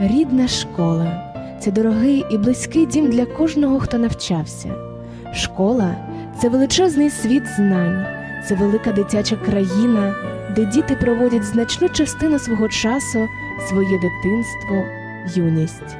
Рідна школа це дорогий і близький дім для кожного, хто навчався. Школа це величезний світ знань, це велика дитяча країна, де діти проводять значну частину свого часу, своє дитинство, юність.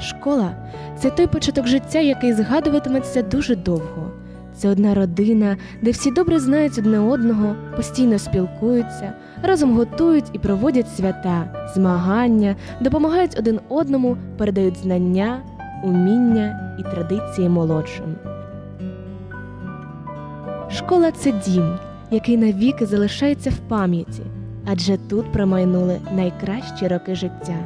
Школа це той початок життя, який згадуватиметься дуже довго. Це одна родина, де всі добре знають одне одного, постійно спілкуються, разом готують і проводять свята, змагання, допомагають один одному, передають знання, уміння і традиції молодшим. Школа це дім, який навіки залишається в пам'яті, адже тут промайнули найкращі роки життя.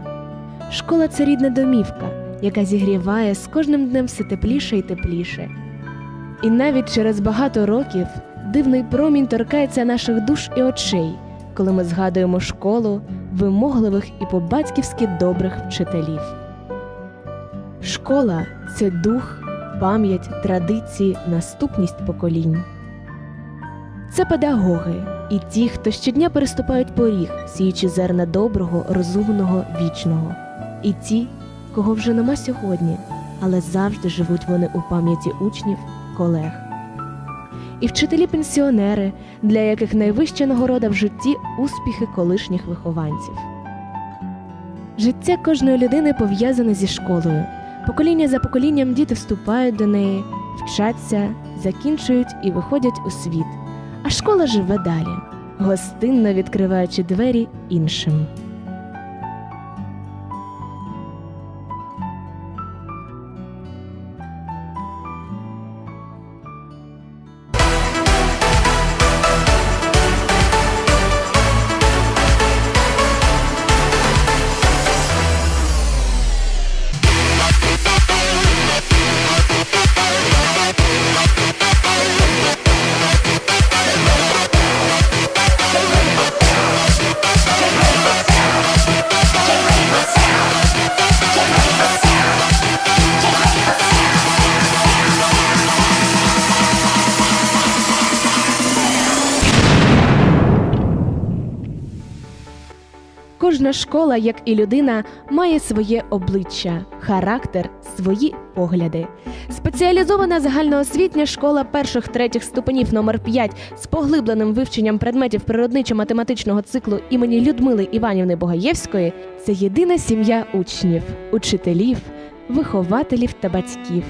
Школа це рідна домівка, яка зігріває з кожним днем все тепліше і тепліше. І навіть через багато років дивний промінь торкається наших душ і очей, коли ми згадуємо школу вимогливих і по-батьківськи добрих вчителів. Школа це дух, пам'ять, традиції, наступність поколінь. Це педагоги і ті, хто щодня переступають поріг, сіючи зерна доброго, розумного, вічного, і ті, кого вже нема сьогодні, але завжди живуть вони у пам'яті учнів, колег. І вчителі-пенсіонери, для яких найвища нагорода в житті успіхи колишніх вихованців. Життя кожної людини пов'язане зі школою. Покоління за поколінням діти вступають до неї, вчаться, закінчують і виходять у світ. А школа живе далі, гостинно відкриваючи двері іншим. Школа, як і людина, має своє обличчя, характер, свої погляди. Спеціалізована загальноосвітня школа перших третіх ступенів номер 5 з поглибленим вивченням предметів природничо-математичного циклу імені Людмили Іванівни Богаєвської це єдина сім'я учнів, учителів, вихователів та батьків.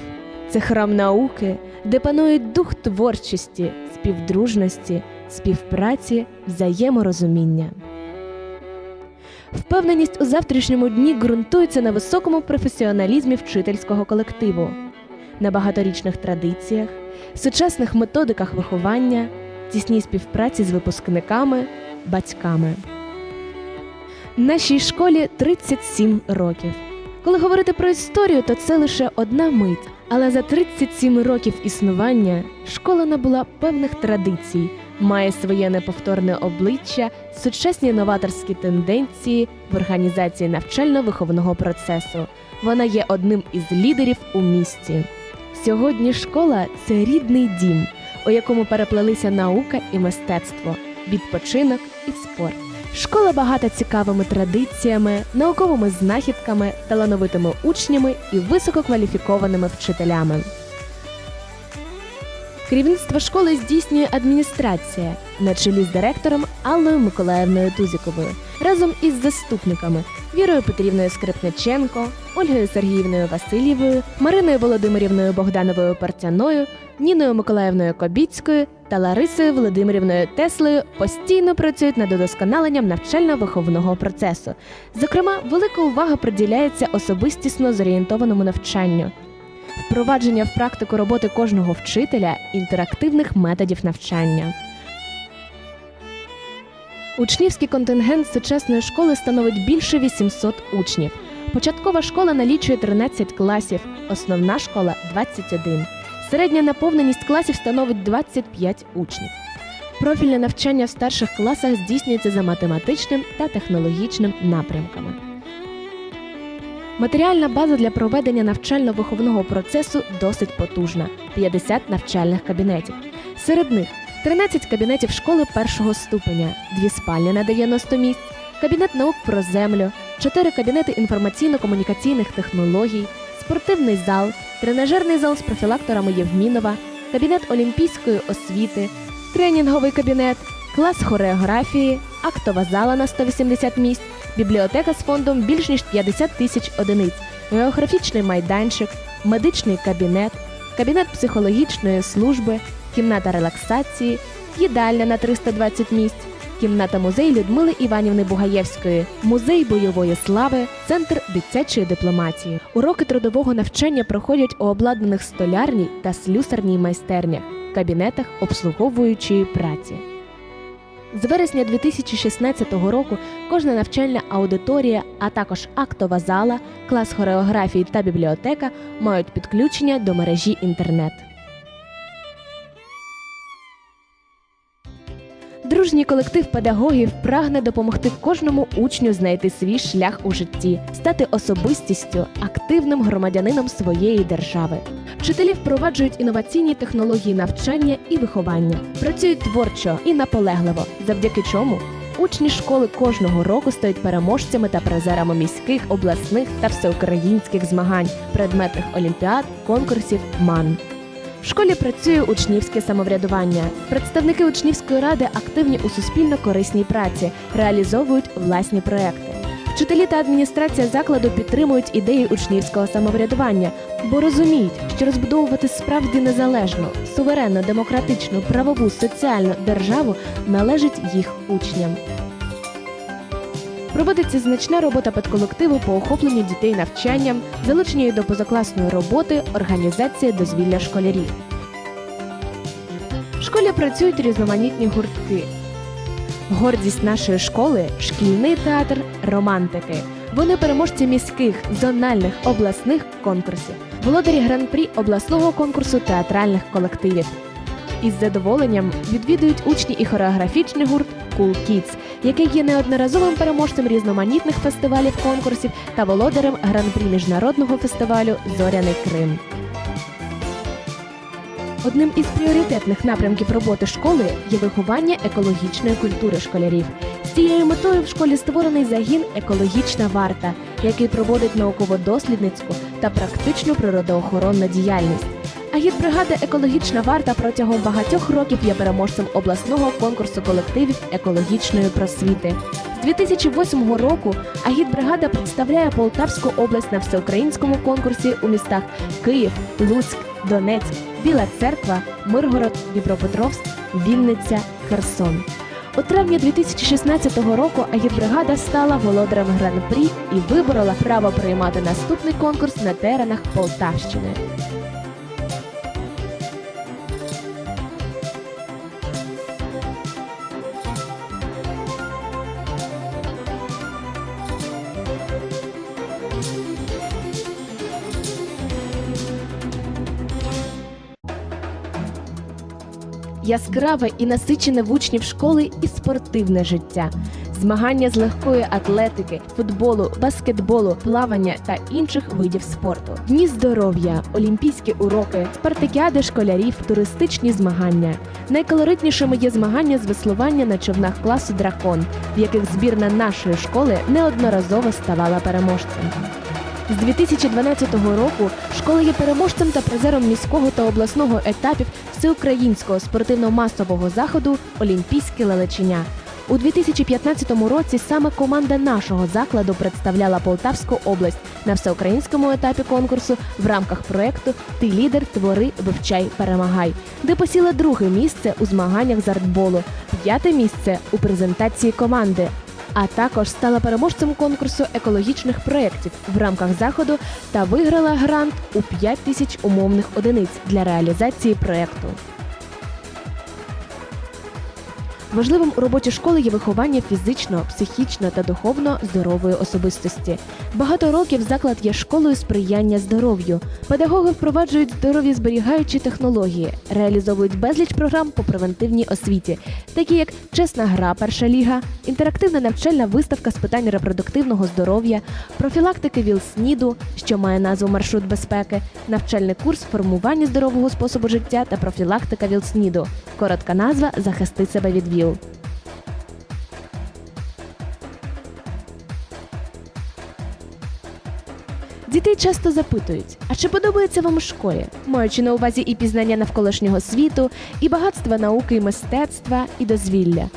Це храм науки, де панують дух творчості, співдружності, співпраці, взаєморозуміння. Впевненість у завтрашньому дні ґрунтується на високому професіоналізмі вчительського колективу, на багаторічних традиціях, сучасних методиках виховання, тісній співпраці з випускниками, батьками. Нашій школі 37 років. Коли говорити про історію, то це лише одна мить. Але за 37 років існування школа набула певних традицій, має своє неповторне обличчя, сучасні новаторські тенденції в організації навчально-виховного процесу. Вона є одним із лідерів у місті. Сьогодні школа це рідний дім, у якому переплелися наука і мистецтво, відпочинок і спорт. Школа багата цікавими традиціями, науковими знахідками, талановитими учнями і висококваліфікованими вчителями. Керівництво школи здійснює адміністрація на чолі з директором Аллою Миколаївною Тузіковою разом із заступниками Вірою Петрівною Скрипниченко, Ольгою Сергіївною Васильєвою, Мариною Володимирівною Богдановою Партяною, Ніною Миколаївною Кобіцькою та Ларисою Володимирівною Теслею постійно працюють над удосконаленням навчально-виховного процесу. Зокрема, велика увага приділяється особистісно зорієнтованому навчанню впровадження в практику роботи кожного вчителя інтерактивних методів навчання. Учнівський контингент сучасної школи становить більше 800 учнів. Початкова школа налічує 13 класів, основна школа 21. Середня наповненість класів становить 25 учнів. Профільне навчання в старших класах здійснюється за математичним та технологічним напрямками. Матеріальна база для проведення навчально-виховного процесу досить потужна 50 навчальних кабінетів. Серед них 13 кабінетів школи першого ступеня, дві спальні на 90 місць, кабінет наук про землю, чотири кабінети інформаційно-комунікаційних технологій, спортивний зал, тренажерний зал з профілакторами Євмінова, кабінет олімпійської освіти, тренінговий кабінет, клас хореографії, актова зала на 180 місць, бібліотека з фондом більш ніж 50 тисяч одиниць, географічний майданчик, медичний кабінет, кабінет психологічної служби, кімната релаксації, їдальня на 320 місць, кімната музей Людмили Іванівни Бугаєвської, музей бойової слави, центр дитячої дипломатії. Уроки трудового навчання проходять у обладнаних столярній та слюсарній майстернях, кабінетах обслуговуючої праці. З вересня 2016 року кожна навчальна аудиторія, а також актова зала, клас хореографії та бібліотека мають підключення до мережі інтернет. Дружній колектив педагогів прагне допомогти кожному учню знайти свій шлях у житті, стати особистістю, активним громадянином своєї держави. Вчителі впроваджують інноваційні технології навчання і виховання, працюють творчо і наполегливо, завдяки чому учні школи кожного року стають переможцями та призерами міських, обласних та всеукраїнських змагань, предметних олімпіад, конкурсів МАН. В школі працює учнівське самоврядування. Представники учнівської ради активні у суспільно корисній праці, реалізовують власні проекти. Вчителі та адміністрація закладу підтримують ідеї учнівського самоврядування, бо розуміють, що розбудовувати справді незалежну, суверенну, демократичну, правову, соціальну державу належить їх учням. Проводиться значна робота педколективу по охопленню дітей навчанням, залученню до позакласної роботи, організація дозвілля школярів. В школі працюють різноманітні гуртки. Гордість нашої школи шкільний театр романтики. Вони переможці міських, зональних, обласних конкурсів, володарі гран-прі обласного конкурсу театральних колективів. Із задоволенням відвідують учні і хореографічний гурт Cool Kids, який є неодноразовим переможцем різноманітних фестивалів конкурсів та володарем гран-прі міжнародного фестивалю Зоряний Крим. Одним із пріоритетних напрямків роботи школи є виховання екологічної культури школярів. З цією метою в школі створений загін Екологічна варта, який проводить науково-дослідницьку та практичну природоохоронну діяльність. Агітбригада Екологічна варта протягом багатьох років є переможцем обласного конкурсу колективів екологічної просвіти. З 2008 року агітбригада представляє Полтавську область на всеукраїнському конкурсі у містах Київ, Луцьк, Донецьк, Біла Церква, Миргород, Дніпропетровськ, Вінниця, Херсон. У травні 2016 року агітбригада стала володарем гран-прі і виборола право приймати наступний конкурс на теренах Полтавщини. Яскраве і насичене в учнів школи і спортивне життя. Змагання з легкої атлетики, футболу, баскетболу, плавання та інших видів спорту. Дні здоров'я, олімпійські уроки, спартакіади школярів, туристичні змагання. Найколоритнішими є змагання з веслування на човнах класу Дракон, в яких збірна нашої школи неодноразово ставала переможцем. З 2012 року школа є переможцем та призером міського та обласного етапів всеукраїнського спортивно-масового заходу Олімпійське лелечення. У 2015 році саме команда нашого закладу представляла Полтавську область на всеукраїнському етапі конкурсу в рамках проекту Ти лідер, твори, вивчай, перемагай, де посіла друге місце у змаганнях з артболу, п'яте місце у презентації команди. А також стала переможцем конкурсу екологічних проєктів в рамках заходу та виграла грант у 5 тисяч умовних одиниць для реалізації проєкту. Важливим у роботі школи є виховання фізично, психічно та духовно здорової особистості. Багато років заклад є школою сприяння здоров'ю. Педагоги впроваджують здоров'я зберігаючі технології, реалізовують безліч програм по превентивній освіті, такі як чесна гра, перша ліга, інтерактивна навчальна виставка з питань репродуктивного здоров'я, профілактики ВІЛ-СНІДу, що має назву маршрут безпеки, навчальний курс формування здорового способу життя та профілактика ВІЛ-СНІДу. Коротка назва Захисти себе від ВІЛ. Дітей часто запитують, а чи подобається вам у школі, маючи на увазі і пізнання навколишнього світу, і багатства науки, і мистецтва, і дозвілля.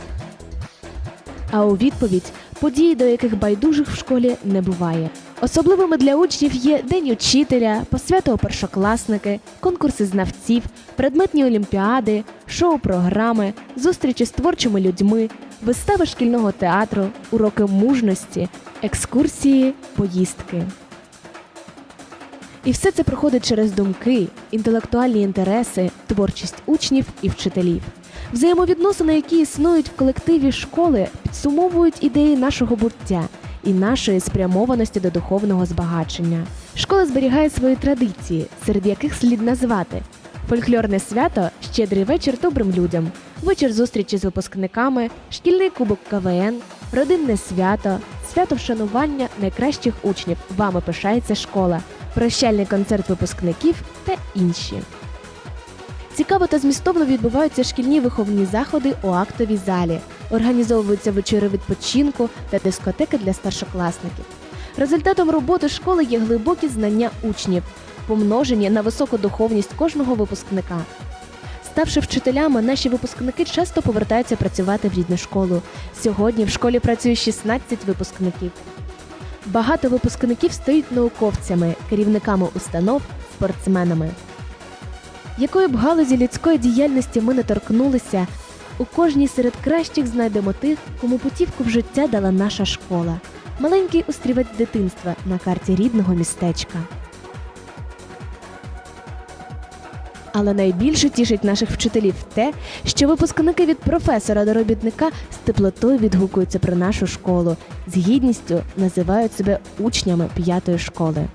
А у відповідь події, до яких байдужих в школі не буває. Особливими для учнів є День учителя, посвята у першокласники, конкурси знавців, предметні олімпіади, шоу-програми, зустрічі з творчими людьми, вистави шкільного театру, уроки мужності, екскурсії, поїздки. І все це проходить через думки, інтелектуальні інтереси, творчість учнів і вчителів. Взаємовідносини, які існують в колективі школи, підсумовують ідеї нашого буття і нашої спрямованості до духовного збагачення. Школа зберігає свої традиції, серед яких слід назвати фольклорне свято Щедрий вечір добрим людям, вечір зустрічі з випускниками, шкільний кубок КВН, родинне свято, свято вшанування найкращих учнів. Вами пишається школа, прощальний концерт випускників та інші. Цікаво та змістовно відбуваються шкільні виховні заходи у актовій залі, організовуються вечори відпочинку та дискотеки для старшокласників. Результатом роботи школи є глибокі знання учнів, помножені на високу духовність кожного випускника. Ставши вчителями, наші випускники часто повертаються працювати в рідну школу. Сьогодні в школі працює 16 випускників. Багато випускників стають науковцями, керівниками установ, спортсменами. Якої б галузі людської діяльності ми не торкнулися, у кожній серед кращих знайдемо тих, кому путівку в життя дала наша школа. Маленький острівець дитинства на карті рідного містечка. Але найбільше тішить наших вчителів те, що випускники від професора до робітника з теплотою відгукуються про нашу школу, з гідністю називають себе учнями п'ятої школи.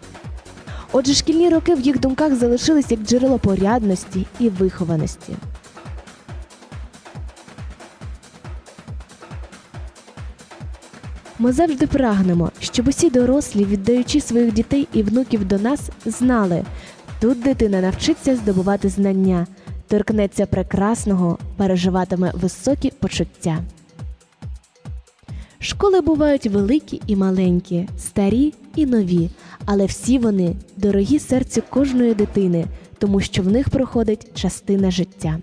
Отже, шкільні роки в їх думках залишились як джерело порядності і вихованості. Ми завжди прагнемо, щоб усі дорослі, віддаючи своїх дітей і внуків до нас, знали, тут дитина навчиться здобувати знання, торкнеться прекрасного, переживатиме високі почуття. Школи бувають великі і маленькі, старі і нові, але всі вони дорогі серцю кожної дитини, тому що в них проходить частина життя.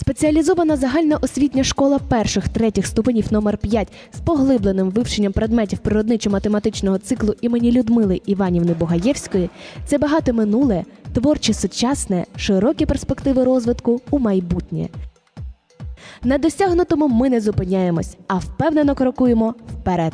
Спеціалізована загальна освітня школа перших третіх ступенів номер 5 з поглибленим вивченням предметів природничо-математичного циклу імені Людмили Іванівни Богаєвської це багате минуле, творче сучасне, широкі перспективи розвитку у майбутнє. На досягнутому ми не зупиняємось, а впевнено крокуємо вперед.